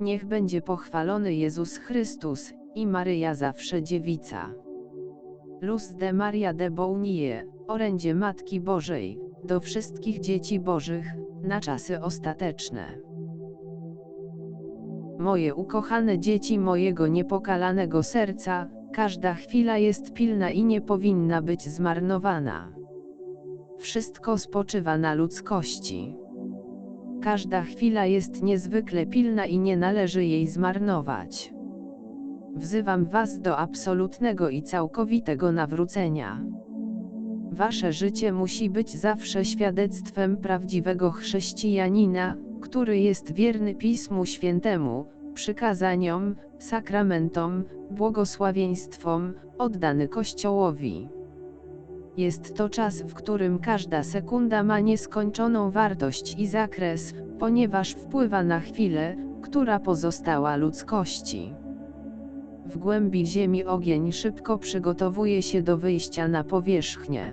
Niech będzie pochwalony Jezus Chrystus i Maryja zawsze dziewica. Luz de Maria de Bounie, orędzie Matki Bożej, do wszystkich dzieci Bożych, na czasy ostateczne. Moje ukochane dzieci mojego niepokalanego serca, każda chwila jest pilna i nie powinna być zmarnowana. Wszystko spoczywa na ludzkości. Każda chwila jest niezwykle pilna i nie należy jej zmarnować. Wzywam Was do absolutnego i całkowitego nawrócenia. Wasze życie musi być zawsze świadectwem prawdziwego chrześcijanina, który jest wierny Pismu Świętemu, przykazaniom, sakramentom, błogosławieństwom, oddany Kościołowi. Jest to czas, w którym każda sekunda ma nieskończoną wartość i zakres, ponieważ wpływa na chwilę, która pozostała ludzkości. W głębi ziemi ogień szybko przygotowuje się do wyjścia na powierzchnię.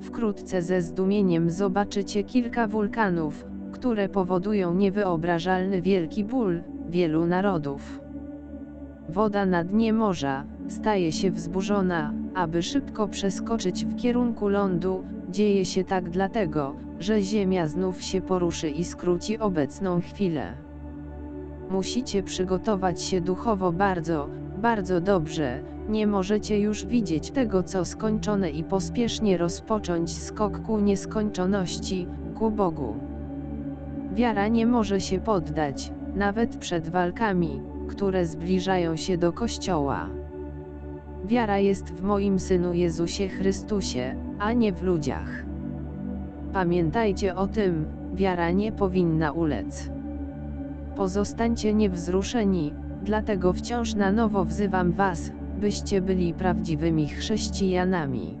Wkrótce ze zdumieniem zobaczycie kilka wulkanów, które powodują niewyobrażalny wielki ból wielu narodów. Woda na dnie morza staje się wzburzona, aby szybko przeskoczyć w kierunku lądu. Dzieje się tak dlatego, że Ziemia znów się poruszy i skróci obecną chwilę. Musicie przygotować się duchowo bardzo, bardzo dobrze, nie możecie już widzieć tego co skończone i pospiesznie rozpocząć skok ku nieskończoności, ku Bogu. Wiara nie może się poddać, nawet przed walkami, które zbliżają się do Kościoła. Wiara jest w moim Synu Jezusie Chrystusie, a nie w ludziach. Pamiętajcie o tym, wiara nie powinna ulec. Pozostańcie niewzruszeni, dlatego wciąż na nowo wzywam Was, byście byli prawdziwymi chrześcijanami.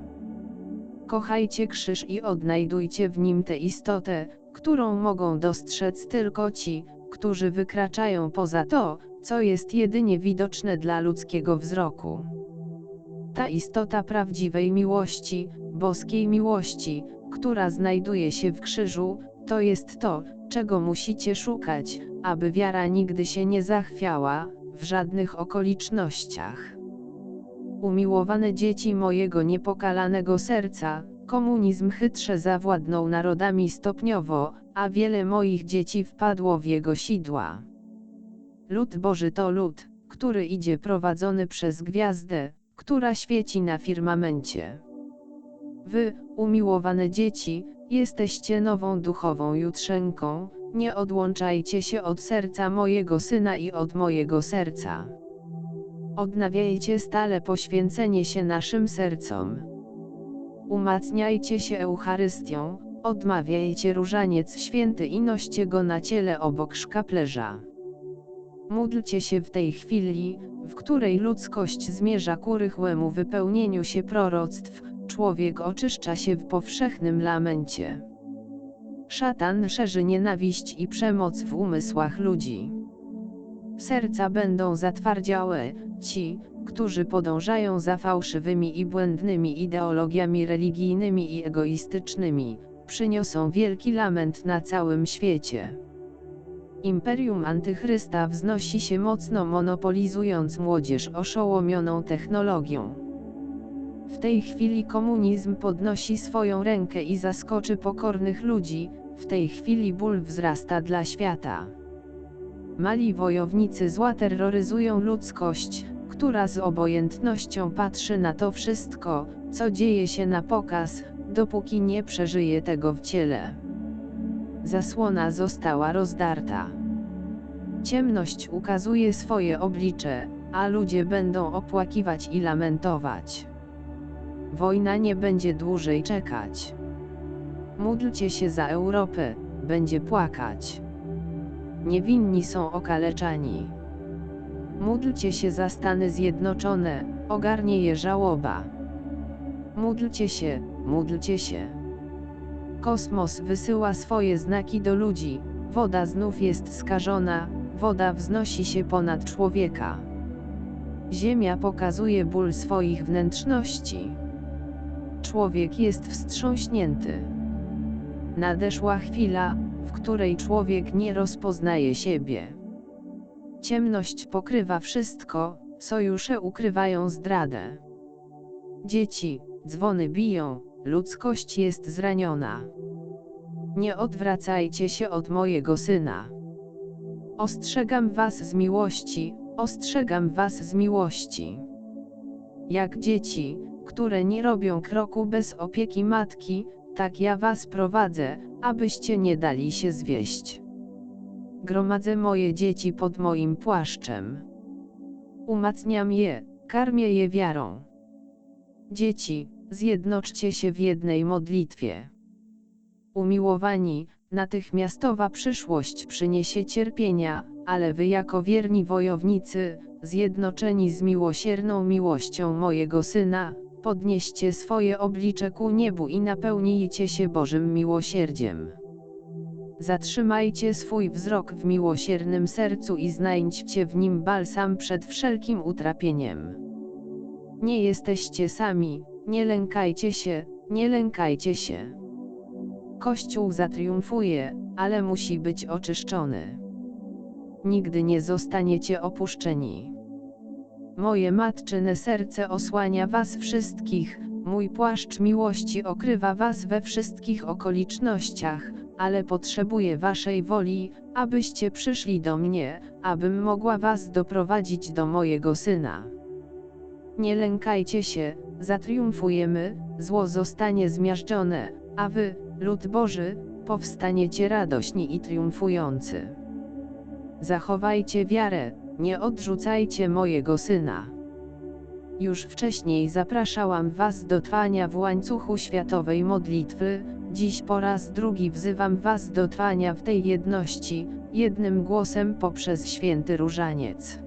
Kochajcie krzyż i odnajdujcie w nim tę istotę, którą mogą dostrzec tylko ci, którzy wykraczają poza to, co jest jedynie widoczne dla ludzkiego wzroku. Ta istota prawdziwej miłości, boskiej miłości, która znajduje się w krzyżu, to jest to, czego musicie szukać, aby wiara nigdy się nie zachwiała, w żadnych okolicznościach. Umiłowane dzieci mojego niepokalanego serca, komunizm chytrze zawładnął narodami stopniowo, a wiele moich dzieci wpadło w jego sidła. Lud Boży to lud, który idzie prowadzony przez gwiazdę, która świeci na firmamencie. Wy, umiłowane dzieci, jesteście nową duchową jutrzenką, nie odłączajcie się od serca mojego syna i od mojego serca. Odnawiajcie stale poświęcenie się naszym sercom. Umacniajcie się Eucharystią, odmawiajcie różaniec święty i noście go na ciele obok szkaplerza. Módlcie się w tej chwili, w której ludzkość zmierza ku rychłemu wypełnieniu się proroctw, człowiek oczyszcza się w powszechnym lamencie. Szatan szerzy nienawiść i przemoc w umysłach ludzi. Serca będą zatwardziałe, ci, którzy podążają za fałszywymi i błędnymi ideologiami religijnymi i egoistycznymi, przyniosą wielki lament na całym świecie. Imperium Antychrysta wznosi się mocno monopolizując młodzież oszołomioną technologią. W tej chwili komunizm podnosi swoją rękę i zaskoczy pokornych ludzi, w tej chwili ból wzrasta dla świata. Mali wojownicy zła terroryzują ludzkość, która z obojętnością patrzy na to wszystko, co dzieje się na pokaz, dopóki nie przeżyje tego w ciele. Zasłona została rozdarta. Ciemność ukazuje swoje oblicze, a ludzie będą opłakiwać i lamentować. Wojna nie będzie dłużej czekać. Módlcie się za Europę, będzie płakać. Niewinni są okaleczani. Módlcie się za Stany Zjednoczone, ogarnie je żałoba. Módlcie się, módlcie się. Kosmos wysyła swoje znaki do ludzi, woda znów jest skażona, woda wznosi się ponad człowieka. Ziemia pokazuje ból swoich wnętrzności. Człowiek jest wstrząśnięty. Nadeszła chwila, w której człowiek nie rozpoznaje siebie. ciemność pokrywa wszystko, sojusze ukrywają zdradę. Dzieci, dzwony biją, ludzkość jest zraniona. Nie odwracajcie się od mojego syna. Ostrzegam was z miłości, ostrzegam was z miłości. Jak dzieci, które nie robią kroku bez opieki matki, tak ja was prowadzę, abyście nie dali się zwieść. Gromadzę moje dzieci pod moim płaszczem. Umacniam je, karmię je wiarą. Dzieci, zjednoczcie się w jednej modlitwie. Umiłowani, natychmiastowa przyszłość przyniesie cierpienia, ale wy jako wierni wojownicy, zjednoczeni z miłosierną miłością mojego Syna, podnieście swoje oblicze ku niebu i napełnijcie się Bożym miłosierdziem. Zatrzymajcie swój wzrok w miłosiernym sercu i znajdźcie w nim balsam przed wszelkim utrapieniem. Nie jesteście sami, nie lękajcie się, nie lękajcie się. Kościół zatriumfuje, ale musi być oczyszczony. Nigdy nie zostaniecie opuszczeni. Moje matczyne serce osłania was wszystkich, mój płaszcz miłości okrywa was we wszystkich okolicznościach, ale potrzebuję waszej woli, abyście przyszli do mnie, abym mogła was doprowadzić do mojego syna. Nie lękajcie się, zatriumfujemy, zło zostanie zmiażdżone, a wy, lud Boży, powstaniecie radośni i triumfujący. Zachowajcie wiarę, nie odrzucajcie mojego syna. Już wcześniej zapraszałam Was do trwania w łańcuchu światowej modlitwy, dziś po raz drugi wzywam Was do trwania w tej jedności, jednym głosem poprzez święty różaniec.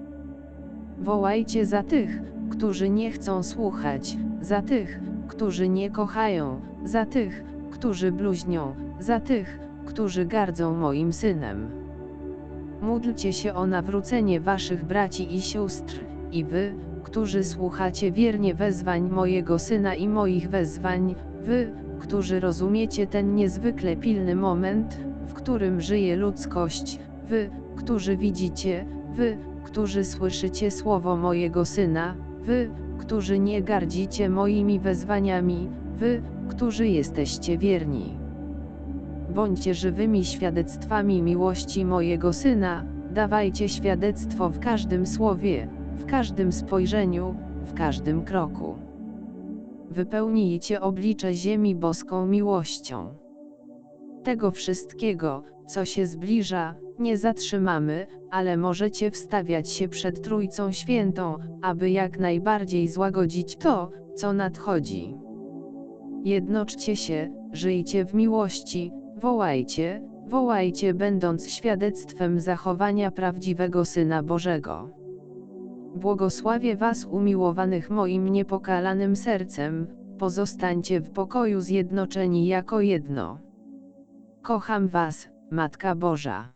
Wołajcie za tych, którzy nie chcą słuchać, za tych, którzy nie kochają, za tych, którzy bluźnią, za tych, którzy gardzą moim synem. Módlcie się o nawrócenie waszych braci i sióstr, i wy, którzy słuchacie wiernie wezwań mojego syna i moich wezwań, wy, którzy rozumiecie ten niezwykle pilny moment, w którym żyje ludzkość, wy, którzy widzicie, wy, którzy słyszycie słowo mojego syna, wy, którzy nie gardzicie moimi wezwaniami, wy, którzy jesteście wierni. Bądźcie żywymi świadectwami miłości mojego Syna, dawajcie świadectwo w każdym słowie, w każdym spojrzeniu, w każdym kroku. Wypełnijcie oblicze ziemi boską miłością. Tego wszystkiego, co się zbliża, nie zatrzymamy, ale możecie wstawiać się przed Trójcą Świętą, aby jak najbardziej złagodzić to, co nadchodzi. Jednoczcie się, żyjcie w miłości, wołajcie, wołajcie będąc świadectwem zachowania prawdziwego Syna Bożego. Błogosławię Was umiłowanych moim niepokalanym sercem, pozostańcie w pokoju zjednoczeni jako jedno. Kocham Was, Matka Boża.